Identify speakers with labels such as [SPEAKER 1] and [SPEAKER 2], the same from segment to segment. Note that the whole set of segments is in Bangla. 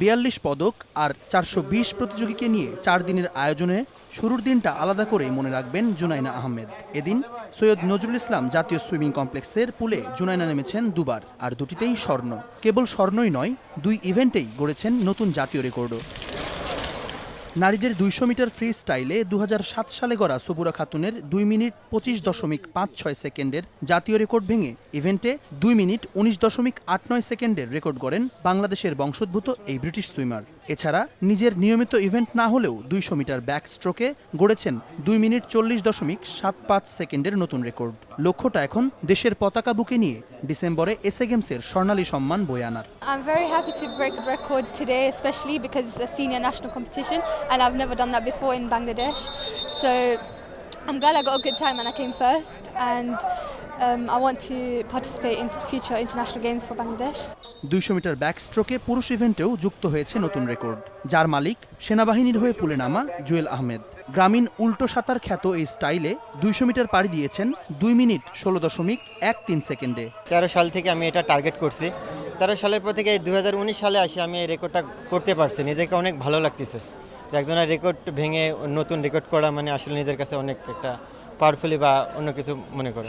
[SPEAKER 1] বিয়াল্লিশ পদক আর চারশো বিশ প্রতিযোগীকে নিয়ে চার দিনের আয়োজনে শুরুর দিনটা আলাদা করে মনে রাখবেন জুনাইনা আহমেদ। এদিন সৈয়দ নজরুল ইসলাম জাতীয় সুইমিং কমপ্লেক্সের পুলে জুনাইনা নেমেছেন দুবার, আর দুটিতেই স্বর্ণ। কেবল স্বর্ণই নয়, দুই ইভেন্টেই গড়েছেন নতুন জাতীয় রেকর্ডও। নারীদের দুইশো মিটার ফ্রি স্টাইলে দু হাজার সাত সালে গড়া সবুরা খাতুনের দুই মিনিট পঁচিশ দশমিক পাঁচ ছয় সেকেন্ডের জাতীয় রেকর্ড ভেঙে ইভেন্টে দুই মিনিট উনিশ দশমিক আট নয় সেকেন্ডের রেকর্ড গড়েন বাংলাদেশের বংশোদ্ভূত এই ব্রিটিশ সুইমার। এছাড়া নিজের নিয়মিত ইভেন্ট না হলেও দুইশো মিটার ব্যাক স্ট্রোকে গড়েছেন দুই মিনিট চল্লিশ দশমিক সাত পাঁচ সেকেন্ডের নতুন রেকর্ড লক্ষ্যটা এখন দেশের পতাকা বুকে নিয়ে ডিসেম্বরে এসএ গেমসের স্বর্ণালী সম্মান বয়ে আনার
[SPEAKER 2] I'm very happy to break the record today, especially because it's a senior national competition and I've never done that before in Bangladesh. So I'm glad I got a good time and I came first and um, I want to participate in future international games for Bangladesh.
[SPEAKER 1] দুইশো মিটার ব্যাক স্ট্রোকে পুরুষ ইভেন্টেও যুক্ত হয়েছে নতুন রেকর্ড যার মালিক সেনাবাহিনীর হয়ে পুলে নামা জুয়েল আহমেদ। গ্রামীণ উল্টো সাঁতার খ্যাত এই স্টাইলে দুইশো মিটার পাড়ি দিয়েছেন দুই মিনিট ষোলো দশমিক এক তিন সেকেন্ডে।
[SPEAKER 3] তেরো সাল থেকে আমি এটা টার্গেট করছি। তেরো সালের পর থেকে দুই হাজার উনিশ সালে আসি আমি এই রেকর্ডটা করতে পারছি। নিজেকে অনেক ভালো লাগতেছে। একজনের রেকর্ড ভেঙে নতুন রেকর্ড করা মানে আসলে নিজের কাছে অনেক একটা পাওয়ারফুলি বা অন্য কিছু মনে করে।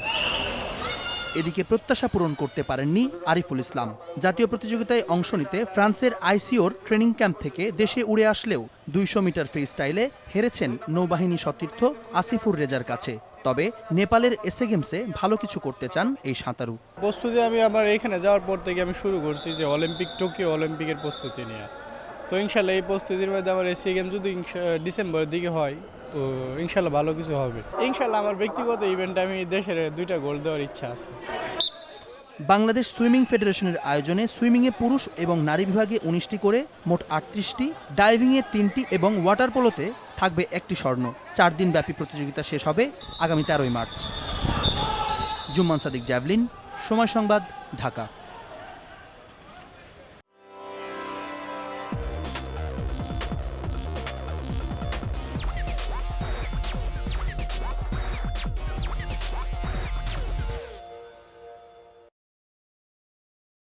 [SPEAKER 1] এদিকে প্রত্যাশা পূরণ করতে পারেননি আরিফুল ইসলাম। জাতীয় প্রতিযোগিতায় অংশ নিতে ফ্রান্সের আইসিওর ট্রেনিং ক্যাম্প থেকে দেশে উড়ে আসলেও দুইশো মিটার ফ্রি স্টাইলে হেরেছেন নৌবাহিনী সতীর্থ আসিফুর রেজার কাছে। তবে নেপালের এসএ গেমসে ভালো কিছু করতে চান এই সাঁতারু।
[SPEAKER 4] প্রস্তুতি আমি আমার এখানে যাওয়ার পর থেকে আমি শুরু করছি যে অলিম্পিক টোকিও অলিম্পিকের প্রস্তুতি নিয়ে। তো ইনশাল্লাহ এই প্রস্তুতির মধ্যে আমার এশিয়া গেম যদি ডিসেম্বরের দিকে হয়, তো ইনশাল্লাহ ভালো কিছু হবে। ইনশাল্লাহ আমার ব্যক্তিগত ইভেন্টে আমি দেশের দুইটা গোল দেওয়ার ইচ্ছা আছে।
[SPEAKER 1] বাংলাদেশ সুইমিং ফেডারেশনের আয়োজনে সুইমিংয়ে পুরুষ এবং নারী বিভাগে উনিশটি করে মোট আটত্রিশটি, ডাইভিংয়ে তিনটি এবং ওয়াটার পোলোতে থাকবে একটি স্বর্ণ। চার দিন ব্যাপী প্রতিযোগিতা শেষ হবে আগামী তেরোই মার্চ। জুম্মান সাদিক জ্যাভলিন সময় সংবাদ, ঢাকা।